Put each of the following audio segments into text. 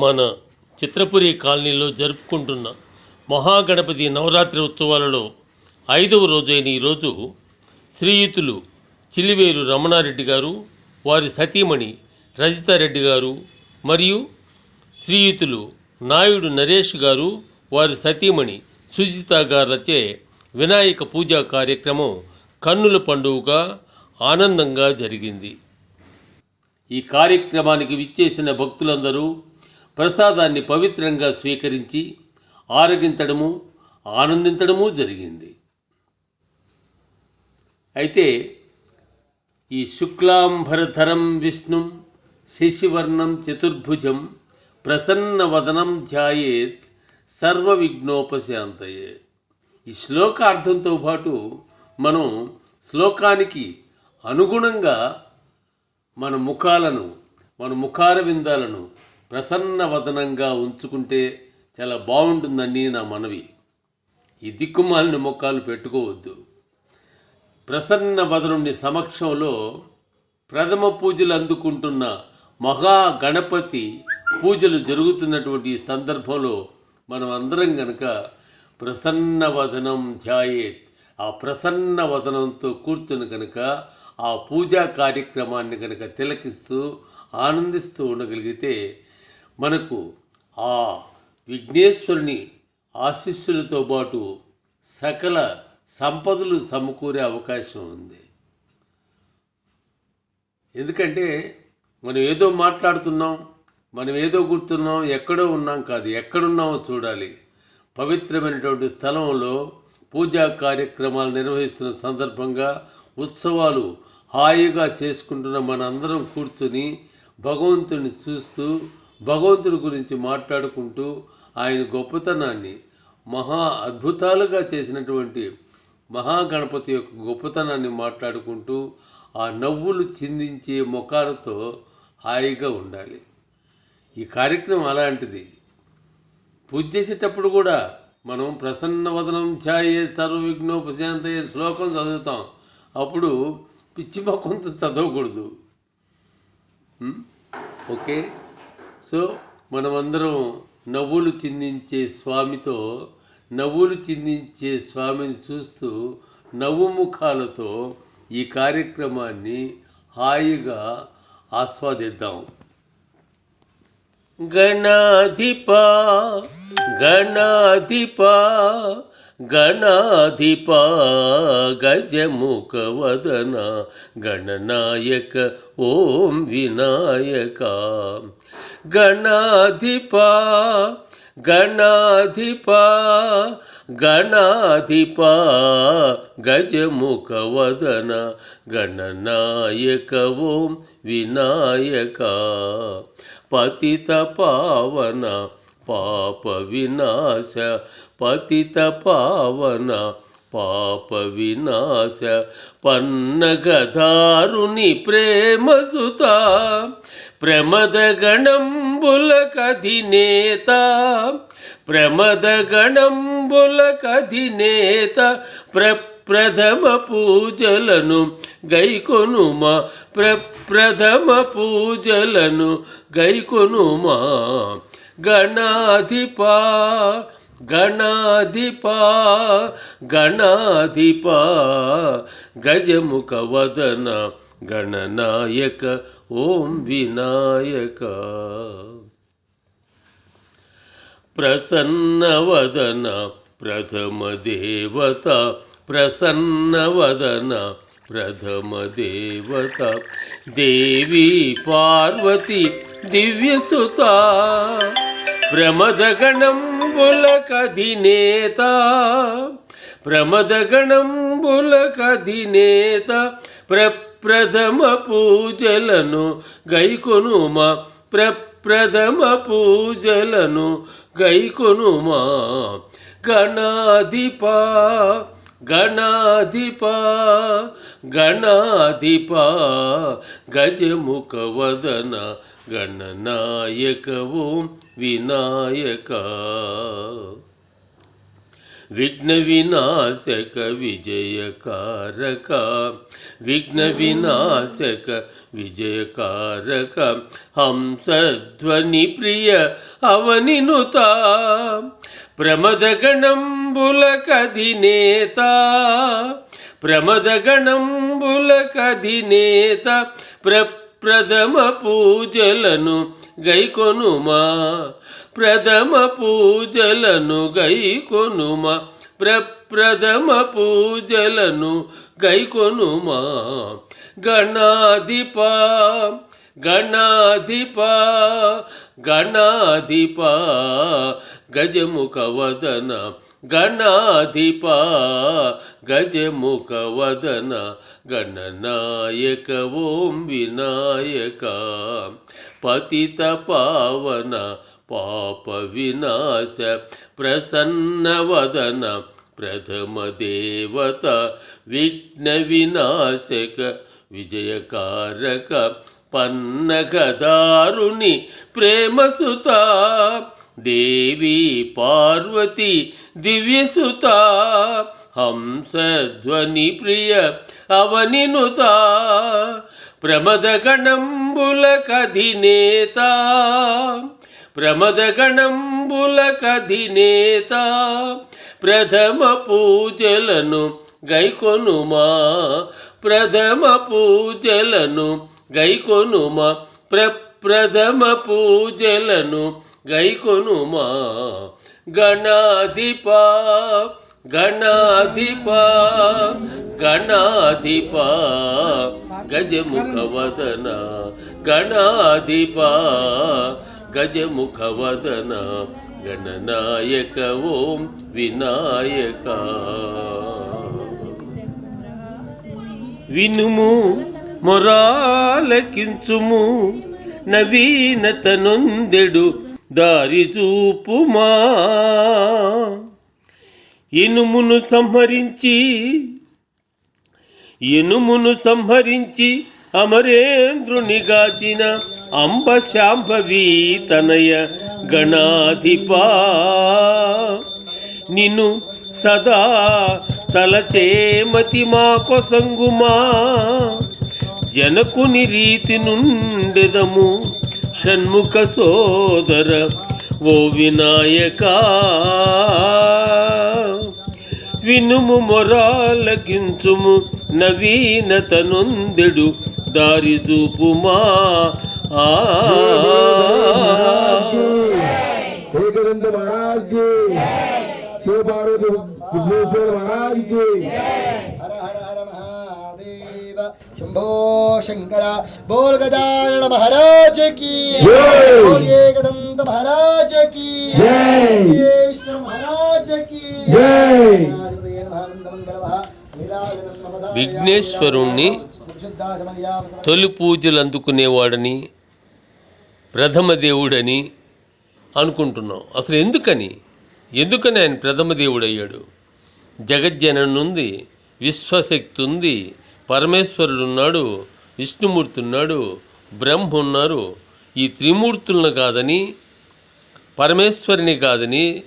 మన చిత్రపురి కాలనీలో జరుపుకుంటున్న మహాగణపతి నవరాత్రి ఉత్సవాలలో ఐదవ రోజైన ఈరోజు శ్రీయుతులు చిలివేలు రమణారెడ్డి గారు వారి సతీమణి రజితారెడ్డి గారు మరియు శ్రీయుతులు నాయుడు నరేష్ గారు వారి సతీమణి సుజిత గారులచే వినాయక పూజా కార్యక్రమం కన్నుల పండుగగా ఆనందంగా జరిగింది. ఈ కార్యక్రమానికి విచ్చేసిన భక్తులందరూ ప్రసాదాన్ని పవిత్రంగా స్వీకరించి ఆరగించడము ఆనందించడము జరిగింది. అయితే ఈ శుక్లాంబరధరం విష్ణుం శశివర్ణం చతుర్భుజం ప్రసన్నవదనం ధ్యాయేత్ సర్వ విఘ్నోపశాంతయే ఈ శ్లోకార్థంతో పాటు మనం శ్లోకానికి అనుగుణంగా మన ముఖాలను మన ముఖార విందాలను ప్రసన్నవదనంగా ఉంచుకుంటే చాలా బాగుంటుందని నా మనవి. ఈ దిక్కుమాలిన ముఖాలు పెట్టుకోవద్దు. ప్రసన్న వదనుని సమక్షంలో ప్రథమ పూజలు అందుకుంటున్న మహా గణపతి పూజలు జరుగుతున్నటువంటి ఈ సందర్భంలో మనం అందరం గనక ప్రసన్న వదనం ధ్యాయేత్. ఆ ప్రసన్న వదనంతో కూర్చుని కనుక ఆ పూజా కార్యక్రమాన్ని కనుక తిలకిస్తూ ఆనందిస్తూ ఉండగలిగితే మనకు ఆ విఘ్నేశ్వరుని ఆశీస్సులతో పాటు సకల సంపదలు సమకూరే అవకాశం ఉంది. ఎందుకంటే మనం ఏదో మాట్లాడుతున్నాం మనం ఏదో గుర్తున్నాం ఎక్కడో ఉన్నాం కాదు ఎక్కడున్నామో చూడాలి. పవిత్రమైనటువంటి స్థలంలో పూజా కార్యక్రమాలు నిర్వహిస్తున్న సందర్భంగా ఉత్సవాలు హాయిగా చేసుకుంటున్న మనందరం కూర్చొని భగవంతుని చూస్తూ భగవంతుడి గురించి మాట్లాడుకుంటూ ఆయన గొప్పతనాన్ని మహా అద్భుతాలుగా చేసినటువంటి మహాగణపతి యొక్క గొప్పతనాన్ని మాట్లాడుకుంటూ ఆ నవ్వులు చిందించే ముఖాలతో హాయిగా ఉండాలి. ఈ కార్యక్రమం అలాంటిది. పూజ చేసేటప్పుడు కూడా మనం ప్రసన్నవదనం ఛాయే సర్వవిఘ్నోపశాంతయ్యే శ్లోకం చదువుతాం. అప్పుడు పిచ్చి మొక్కంతో చదవకూడదు. ఓకే? సో మనమందరం నవ్వులు చిందించే స్వామితో నవ్వులు చిందించే స్వామిని చూస్తూ నవ్వు ముఖాలతో ఈ కార్యక్రమాన్ని హాయిగా ఆస్వాదిద్దాం. గణాధిప గణాధిప గణాధిప గజముఖ వదన గణనాయక ఓం వినాయక. గణాధిప గణాధిప గణాధిప గజముఖ వదన గణనాయక ఓం వినాయక పతిత పావన పాప వినాశ పతిత పావన పాప వినాశ పన్నగధారుని ప్రేమసుత సుత ప్రమద గణంబుల కధినేత ప్రమద గణంబుల కధినేత ప్ర ప్రథమ పూజలను గైకొనుమా ప్రప్రథమ పూజలను గైకొనుమా. గణాధిపా గణాధిపా గణాధిపా గజముఖ వదన గణనాయక ఓం వినాయక ప్రసన్నవదన ప్రథమ దేవత ప్రసన్నవదన ప్రథమ దేవత దేవి పార్వతి దివ్యసుత ప్రమదగణంబుల ప్రథమ ప్రమదగణంబుల కధినేత ప్రప్రథమ పూజలను గైకొనుమా? ప్రప్రథమ పూజలను గైకొనుమా? గణాధిప గణాధిప గణాధిప గజముఖ వదన గణనాయకవు వినాయక. విఘ్న వినాశక విజయకారక. విఘ్న వినాశక విజయకారక. హంసధ్వని ప్రియ అవనినుత. ప్రమదగణంబుల కధినేత ప్రమదగణంబుల కధినేత ప్రప్రథమ పూజలను గైకొనుమా. ప్రథమ పూజలను గైకొనుమా. ప్రప్రథమ పూజలను గైకొనుమ. గణాధిప గణాధిప గణాధిప గజముఖ వదన గణాధిప గజముఖ వదన గణనాయక ఓం వినాయక పతిత పావన పాప వినాశ ప్రసన్న వదన ప్రథమ దేవత విఘ్న వినాశక విజయకారక పన్నగదారుని ప్రేమసుత దేవి పార్వతి దివ్యసుత హంసధ్వని ప్రియ అవనినుత ప్రమదగణంబుల కధినేత ప్రమదగణంబుల కధినేత ప్రథమ పూజలను గైకొనుమా ప్రథమ పూజలను గైకొనుమా ప్రప్రథమ పూజలను గైకొనుమా. గణాధిప గణాధిప గణాధిప గజముఖవదన గణాధిప గజముఖ వదన గణనాయక ఓం వినాయక. వినుము మొరాలకించుము నవీనత నొందెడు దారి చూపుమా ఇనుమును సంహరించి ఇనుమును సంహరించి అమరేంద్రుని గాచిన అంబ శాంభవి తనయ గణాధిపా. నిన్ను సదా తలచేమతి మా కొసంగుమా జనకుని రీతి నుండెదము షణ్ముఖ సోదర ఓ వినాయక. వినుము మొరాలకించుము నవీనత నొందెడు దారి చూపుమా ఏకదంత మహారాజ్కి శివపార్వతి విఘ్నేశ్వర మహారాజ్కి హర హర హర మహాదేవ. శంభో శంకర బోల్ గదానన మహారాజ్కి. బోల్ ఏకదంత మహారాజ్కి. విఘ్నేశ్వర విఘ్నేశ్వరుణ్ణి తొలి పూజలు అందుకునేవాడని ప్రథమ దేవుడని అనుకుంటున్నాం. అసలు ఎందుకని? ఎందుకని ఆయన ప్రథమ దేవుడు అయ్యాడు జగజ్జనన్ ఉంది విశ్వశక్తి ఉంది పరమేశ్వరుడు ఉన్నాడు విష్ణుమూర్తి ఉన్నాడు బ్రహ్మ ఉన్నారు. ఈ త్రిమూర్తులను కాదని పరమేశ్వరిని కాదని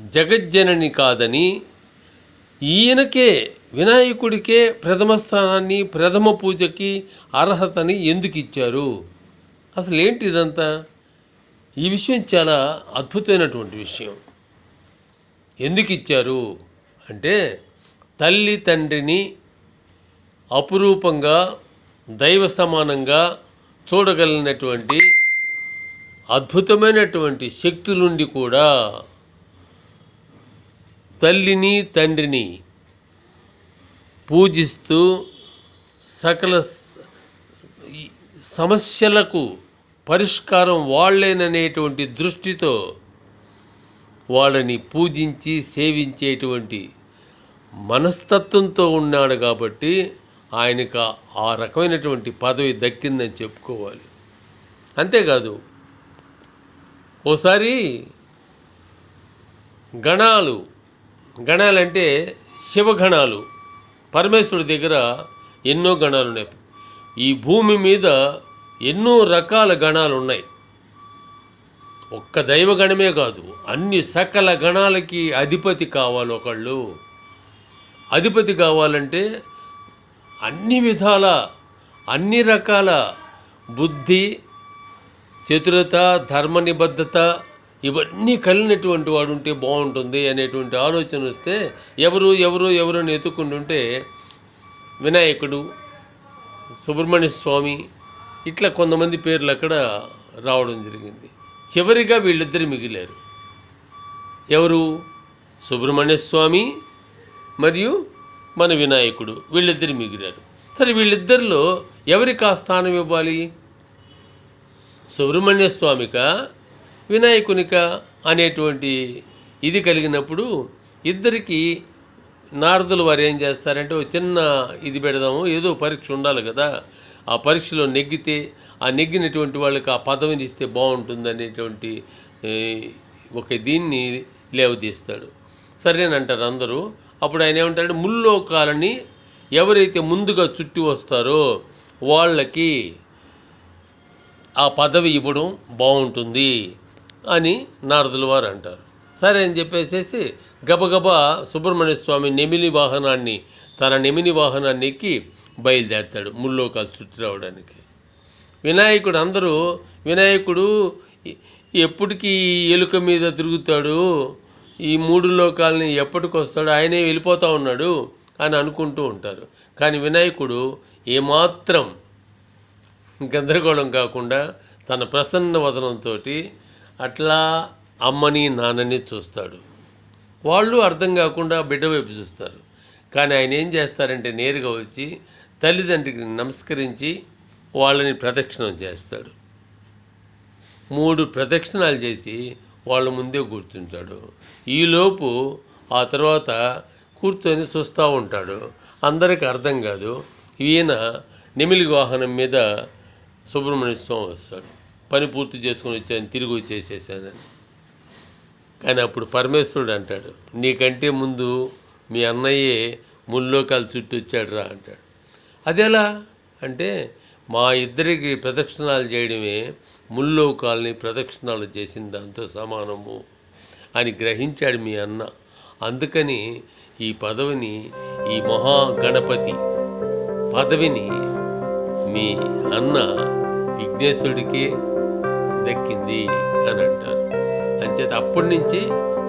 జగజ్జనని కాదని ఈయనకే వినాయకుడికే ప్రథమ స్థానాన్ని ప్రథమ పూజకి అర్హతని ఎందుకు ఇచ్చారు? అసలు ఏంటి ఇదంతా? ఈ విషయం చాలా అద్భుతమైనటువంటి విషయం. ఎందుకు ఇచ్చారు? అంటే తల్లి తండ్రిని అపురూపంగా దైవ సమానంగా చూడగలిగినటువంటి అద్భుతమైనటువంటి శక్తులుండి కూడా తల్లిని తండ్రిని పూజిస్తూ సకల సమస్యలకు పరిష్కారం వాళ్ళేననేటువంటి దృష్టితో వాళ్ళని పూజించి సేవించేటువంటి మనస్తత్వంతో ఉన్నాడు కాబట్టి ఆయనకు ఆ- ఆ రకమైనటువంటి పదవి దక్కిందని చెప్పుకోవాలి. అంతేకాదు ఓసారి గణాలు గణాలంటే శివగణాలు. పరమేశ్వరుడి దగ్గర ఎన్నో గణాలు ఉన్నాయి. ఈ భూమి మీద ఎన్నో రకాల గణాలు ఉన్నాయి. ఒక్క దైవ గణమే కాదు అన్ని సకల గణాలకి అధిపతి కావాలి ఒకళ్ళు. అధిపతి కావాలంటే అన్ని విధాల అన్ని రకాల బుద్ధి చతురత ధర్మ నిబద్ధత ఇవన్నీ కలిగినటువంటి వాడు ఉంటే బాగుంటుంది అనేటువంటి ఆలోచన వస్తే ఎవరు ఎవరు ఎవరు అని ఎత్తుకుంటుంటే వినాయకుడు సుబ్రహ్మణ్య స్వామి ఇట్లా కొంతమంది పేర్లు అక్కడ రావడం జరిగింది. చివరిగా వీళ్ళిద్దరు మిగిలారు. ఎవరు? సుబ్రహ్మణ్య స్వామి మరియు మన వినాయకుడు వీళ్ళిద్దరు మిగిలారు. సరే వీళ్ళిద్దరిలో ఎవరికి ఆ స్థానం ఇవ్వాలి? సుబ్రహ్మణ్య స్వామిక? వినాయకునిక అనేటువంటి ఇది కలిగినప్పుడు ఇద్దరికి నారదులు వారు ఏం చేస్తారంటే ఒక చిన్న ఇది పెడదాము ఏదో పరీక్ష ఉండాలి కదా. ఆ పరీక్షలో నెగ్గితే ఆ నెగ్గినటువంటి వాళ్ళకి ఆ పదవిని ఇస్తే బాగుంటుంది అనేటువంటి ఒక దీన్ని లేవదీస్తాడు సరేనంటారు అందరూ. అప్పుడు ఆయన ఏమంటాడు ముల్లోకాలని ఎవరైతే ముందుగా చుట్టి వస్తారో వాళ్ళకి ఆ పదవి ఇవ్వడం బాగుంటుంది. అని నారదుల వారు అంటారు. సరే అని చెప్పేసేసి గబగబా సుబ్రహ్మణ్య స్వామి నెమిలి వాహనాన్ని తన నెమిలి వాహనాన్ని ఎక్కి బయలుదేరతాడు ముల్లోకాలు చుట్టి రావడానికి. వినాయకుడు అందరూ వినాయకుడు ఎప్పటికీ ఈ ఎలుక మీద తిరుగుతాడు? ఈ మూడు లోకాలని ఎప్పటికి వస్తాడు ఆయనే వెళ్ళిపోతూ ఉన్నాడు అని అనుకుంటూ ఉంటారు. కానీ వినాయకుడు ఏమాత్రం గందరగోళం కాకుండా తన ప్రసన్న వదనంతో అట్లా అమ్మని నాన్నని చూస్తాడు. వాళ్ళు అర్థం కాకుండా బిడ్డ వైపు చూస్తారు. కానీ ఆయన ఏం చేస్తారంటే నేరుగా వచ్చి తల్లిదండ్రికి నమస్కరించి వాళ్ళని ప్రదక్షిణం చేస్తాడు. మూడు ప్రదక్షిణాలు చేసి వాళ్ళ ముందే కూర్చుంటాడు. ఈలోపు ఆ తర్వాత కూర్చొని చూస్తూ ఉంటాడు. అందరికీ అర్థం కాదు. ఈయన నెమిలి వాహనం మీద సుబ్రహ్మణ్య స్వామి వస్తాడు. పని పూర్తి చేసుకొని వచ్చాను తిరిగి వచ్చేసేసానని కానీ అప్పుడు పరమేశ్వరుడు అంటాడు నీకంటే ముందు మీ అన్నయ్యే ముల్లోకాలు చుట్టూ వచ్చాడు రా అంటాడు. అదేలా అంటే మా ఇద్దరికి ప్రదక్షిణాలు చేయడమే ముల్లోకాలని ప్రదక్షిణాలు చేసిన దాంతో సమానము అని గ్రహించాడు మీ అన్న. అందుకని ఈ పదవిని ఈ మహాగణపతి పదవిని మీ అన్న విఘ్నేశ్వరుడికే దక్కింది అని అంటారు. అంచేత అప్పటి నుంచి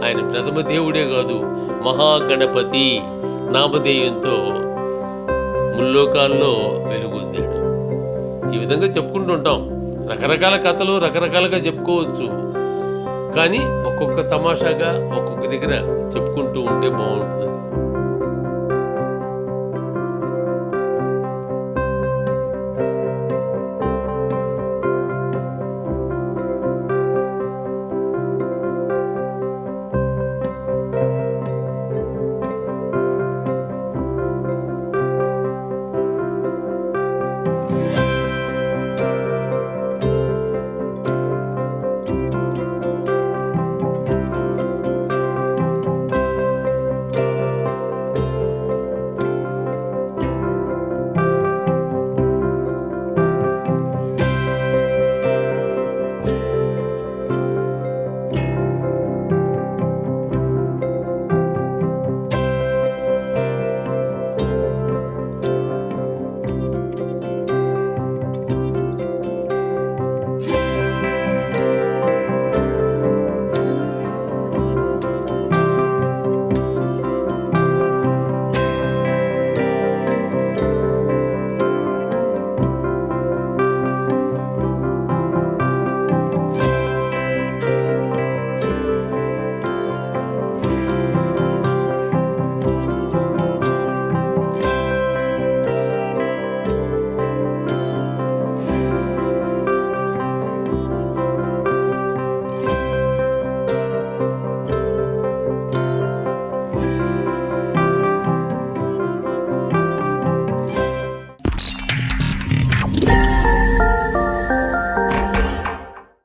ఆయన ప్రథమ దేవుడే కాదు మహాగణపతి నామధేయంతో ముల్లోకాల్లో వెలుగొందాడు. ఈ విధంగా చెప్పుకుంటూ ఉంటాం. రకరకాల కథలు రకరకాలుగా చెప్పుకోవచ్చు. కానీ ఒక్కొక్క తమాషాగా ఒక్కొక్క దగ్గర చెప్పుకుంటూ ఉంటే బాగుంటుంది.